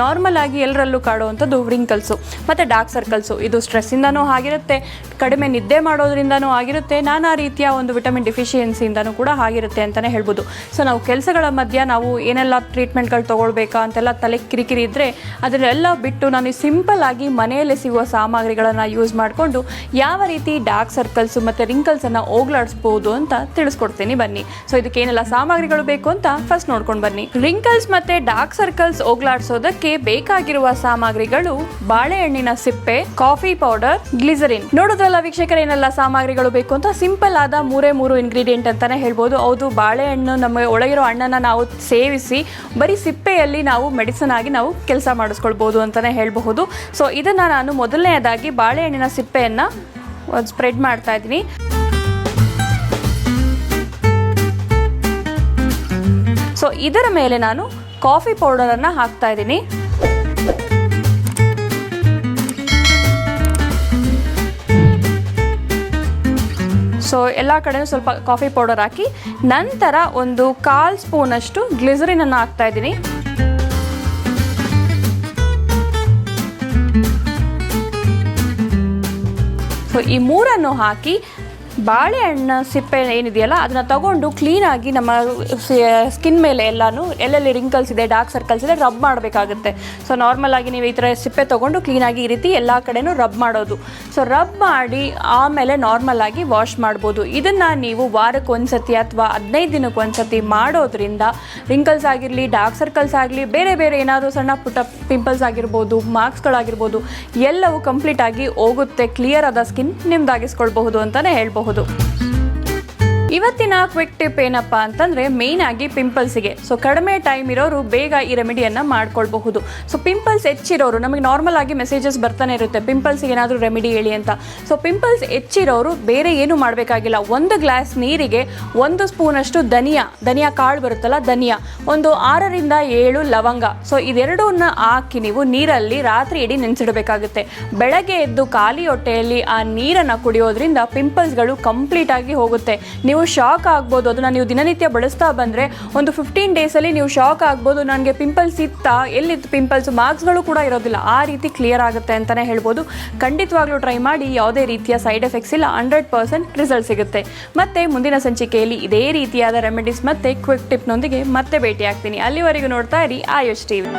Normal ಆಗಿ ಎಲ್ಲರಲ್ಲೂ ಕಾಡುವಂಥದ್ದು ರಿಂಕಲ್ಸು ಮತ್ತು ಡಾರ್ಕ್ ಸರ್ಕಲ್ಸು ಇದು ಸ್ಟ್ರೆಸ್ಸಿಂದನೂ ಆಗಿರುತ್ತೆ. ಕಡಿಮೆ ನಿದ್ದೆ ಮಾಡೋದ್ರಿಂದನೂ ಆಗಿರುತ್ತೆ. ನಾನಾ ರೀತಿಯ ಒಂದು ವಿಟಮಿನ್ ಡಿಫಿಷಿಯನ್ಸಿಯಿಂದನೂ ಕೂಡ ಆಗಿರುತ್ತೆ ಅಂತಲೇ ಹೇಳ್ಬೋದು. ಸೊ ನಾವು ಕೆಲಸಗಳ ಮಧ್ಯ ನಾವು ಏನೆಲ್ಲ ಟ್ರೀಟ್ಮೆಂಟ್ಗಳು ತೊಗೊಳ್ಬೇಕಾ ಅಂತೆಲ್ಲ ತಲೆ ಕಿರಿಕಿರಿ ಇದ್ದರೆ ಅದನ್ನೆಲ್ಲ ಬಿಟ್ಟು ನಾನು ಸಿಂಪಲ್ ಆಗಿ ಮನೆಯಲ್ಲೇ ಸಿಗುವ ಸಾಮಗ್ರಿಗಳನ್ನು ಯೂಸ್ ಮಾಡಿಕೊಂಡು ಯಾವ ರೀತಿ ಡಾರ್ಕ್ ಸರ್ಕಲ್ಸು ಮತ್ತು ರಿಂಕಲ್ಸನ್ನು ಹೋಗ್ಲಾಡಿಸ್ಬೋದು ಅಂತ ತಿಳಿಸ್ಕೊಡ್ತೀನಿ ಬನ್ನಿ. ಸೊ ಇದಕ್ಕೆ ಏನೆಲ್ಲ ಸಾಮಗ್ರಿಗಳು ಬೇಕು ಅಂತ ಫಸ್ಟ್ ನೋಡ್ಕೊಂಡು ಬನ್ನಿ. ರಿಂಕಲ್ಸ್ ಮತ್ತು ಡಾರ್ಕ್ ಸರ್ಕಲ್ಸ್ ಹೋಗ್ಲಾಡಿಸೋದಕ್ಕೆ ಬೇಕಾಗಿರುವ ಸಾಮಗ್ರಿಗಳು ಬಾಳೆಹಣ್ಣಿನ ಸಿಪ್ಪೆ, ಕಾಫಿ ಪೌಡರ್, ಗ್ಲಿಸರಿನ್. ನೋಡೋದ್ರಲ್ಲ ವೀಕ್ಷಕರ ಏನೆಲ್ಲ ಸಾಮಗ್ರಿಗಳು ಬೇಕು ಅಂತ? ಸಿಂಪಲ್ ಆದ ಮೂರೇ ಮೂರು ಇಂಗ್ರೀಡಿಯೆಂಟ್ ಅಂತಾನೆ ಹೇಳ್ಬೋದು. ಹೌದು, ಬಾಳೆಹಣ್ಣು ನಮ್ಮ ಒಳಗಿರೋ ಹಣ್ಣನ್ನು ನಾವು ಸೇವಿಸಿ, ಬರೀ ಸಿಪ್ಪೆಯಲ್ಲಿ ನಾವು ಮೆಡಿಸನ್ ಆಗಿ ನಾವು ಕೆಲಸ ಮಾಡಿಸ್ಕೊಳ್ಬೋದು ಅಂತಾನೆ ಹೇಳಬಹುದು. ಸೊ ಇದನ್ನು ನಾನು ಮೊದಲನೆಯದಾಗಿ ಬಾಳೆಹಣ್ಣಿನ ಸಿಪ್ಪೆಯನ್ನು ಸ್ಪ್ರೆಡ್ ಮಾಡ್ತಾ ಇದ್ದೀನಿ. ಸೊ ಇದರ ಮೇಲೆ ನಾನು ಕಾಫಿ ಪೌಡರನ್ನು ಹಾಕ್ತಾ ಇದ್ದೀನಿ. ಸೊ ಎಲ್ಲ ಕಡೆಯೂ ಸ್ವಲ್ಪ ಕಾಫಿ ಪೌಡರ್ ಹಾಕಿ, ನಂತರ ಒಂದು ಕಾಲು ಸ್ಪೂನಷ್ಟು ಗ್ಲಿಸರಿನನ್ನು ಹಾಕ್ತಾ ಇದ್ದೀನಿ. ಸೊ ಈ ಮೂರನ್ನು ಹಾಕಿ ಬಾಳೆಹಣ್ಣು ಸಿಪ್ಪೆ ಏನಿದೆಯಲ್ಲ, ಅದನ್ನು ತಗೊಂಡು ಕ್ಲೀನಾಗಿ ನಮ್ಮ ಸ್ಕಿನ್ ಮೇಲೆ ಎಲ್ಲಾನು ಎಲ್ಲೆಲ್ಲಿ ರಿಂಕಲ್ಸ್ ಇದೆ ಡಾರ್ಕ್ ಸರ್ಕಲ್ಸ್ ಇದೆ ರಬ್ ಮಾಡಬೇಕಾಗುತ್ತೆ. ಸೊ ನಾರ್ಮಲ್ ಆಗಿ ನೀವು ಈ ಥರ ಸಿಪ್ಪೆ ತೊಗೊಂಡು ಕ್ಲೀನಾಗಿ ಈ ರೀತಿ ಎಲ್ಲ ಕಡೆನೂ ರಬ್ ಮಾಡೋದು. ಸೊ ರಬ್ ಮಾಡಿ ಆಮೇಲೆ ನಾರ್ಮಲ್ ಆಗಿ ವಾಶ್ ಮಾಡ್ಬೋದು. ಇದನ್ನು ನೀವು ವಾರಕ್ಕೆ ಒಂದ್ಸತಿ ಅಥವಾ ಹದಿನೈದು ದಿನಕ್ಕೆ ಒಂದ್ಸತಿ ಮಾಡೋದ್ರಿಂದ ರಿಂಕಲ್ಸ್ ಆಗಿರಲಿ ಡಾರ್ಕ್ ಸರ್ಕಲ್ಸ್ ಆಗಲಿ, ಬೇರೆ ಬೇರೆ ಏನಾದರೂ ಸಣ್ಣ ಪುಟ್ಟ ಪಿಂಪಲ್ಸ್ ಆಗಿರ್ಬೋದು ಮಾರ್ಕ್ಸ್ಗಳಾಗಿರ್ಬೋದು ಎಲ್ಲವೂ ಕಂಪ್ಲೀಟ್ ಆಗಿ ಹೋಗುತ್ತೆ ಕ್ಲಿಯರ್ ಆದ ಸ್ಕಿನ್ ನಿಮ್ದಾಗಿಸ್ಕೊಳ್ಬಹುದು ಅಂತಲೇ ಹೇಳ್ಬಹುದು. ほど。ಇವತ್ತಿನ ಕ್ವಿಕ್ ಟಿಪ್ ಏನಪ್ಪ ಅಂತಂದ್ರೆ ಮೇನ್ ಆಗಿ ಪಿಂಪಲ್ಸ್ಗೆ ಸೊ ಕಡಿಮೆ ಟೈಮ್ ಇರೋರು ಬೇಗ ಈ ರೆಮಿಡಿಯನ್ನ ಮಾಡ್ಕೊಳ್ಬಹುದು. ಸೊ ಪಿಂಪಲ್ಸ್ ಹೆಚ್ಚಿರೋರು, ನಮಗೆ ನಾರ್ಮಲ್ ಆಗಿ ಮೆಸೇಜಸ್ ಬರ್ತಾನೆ ಇರುತ್ತೆ ಪಿಂಪಲ್ಸ್ಗೆ ಏನಾದರೂ ರೆಮಿಡಿ ಹೇಳಿ ಅಂತ. ಸೊ ಪಿಂಪಲ್ಸ್ ಹೆಚ್ಚಿರೋರು ಬೇರೆ ಏನು ಮಾಡಬೇಕಾಗಿಲ್ಲ. ಒಂದು ಗ್ಲಾಸ್ ನೀರಿಗೆ ಒಂದು ಸ್ಪೂನಷ್ಟು ಧನಿಯಾ ಧನಿಯಾ ಕಾಳು ಬರುತ್ತಲ್ಲ, ಧನಿಯಾ, ಒಂದು ಆರರಿಂದ ಏಳು ಲವಂಗ. ಸೊ ಇದೆರಡನ್ನ ಹಾಕಿ ನೀವು ನೀರಲ್ಲಿ ರಾತ್ರಿ ಇಡೀ ನೆನೆಸಿಡಬೇಕಾಗುತ್ತೆ. ಬೆಳಗ್ಗೆ ಎದ್ದು ಖಾಲಿ ಹೊಟ್ಟೆಯಲ್ಲಿ ಆ ನೀರನ್ನು ಕುಡಿಯೋದ್ರಿಂದ ಪಿಂಪಲ್ಸ್ಗಳು ಕಂಪ್ಲೀಟ್ ಆಗಿ ಹೋಗುತ್ತೆ. ನೀವು ಶಾಕ್ ಆಗ್ಬೋದು. ಅದನ್ನ ನೀವು ದಿನನಿತ್ಯ ಬಳಸ್ತಾ ಬಂದರೆ ಒಂದು ಫಿಫ್ಟೀನ್ ಡೇಸಲ್ಲಿ ನೀವು ಶಾಕ್ ಆಗ್ಬೋದು. ನನಗೆ ಪಿಂಪಲ್ಸ್ ಇತ್ತಾ, ಎಲ್ಲಿತ್ತು ಪಿಂಪಲ್ಸ್ ಮಾರ್ಕ್ಸ್ಗಳು ಕೂಡ ಇರೋದಿಲ್ಲ. ಆ ರೀತಿ ಕ್ಲಿಯರ್ ಆಗುತ್ತೆ ಅಂತಲೇ ಹೇಳ್ಬೋದು. ಖಂಡಿತವಾಗ್ಲೂ ಟ್ರೈ ಮಾಡಿ, ಯಾವುದೇ ರೀತಿಯ ಸೈಡ್ ಎಫೆಕ್ಟ್ಸ್ ಇಲ್ಲ. ಹಂಡ್ರೆಡ್ ಪರ್ಸೆಂಟ್ ರಿಸಲ್ಟ್ ಸಿಗುತ್ತೆ. ಮತ್ತೆ ಮುಂದಿನ ಸಂಚಿಕೆಯಲ್ಲಿ ಇದೇ ರೀತಿಯಾದ ರೆಮಿಡೀಸ್ ಮತ್ತು ಕ್ವಿಕ್ ಟಿಪ್ನೊಂದಿಗೆ ಮತ್ತೆ ಭೇಟಿ ಆಗ್ತೀನಿ ಅಲ್ಲಿವರೆಗೂ ನೋಡ್ತಾ ಇರಿ ಆಯುಷ್ ಟಿವಿ.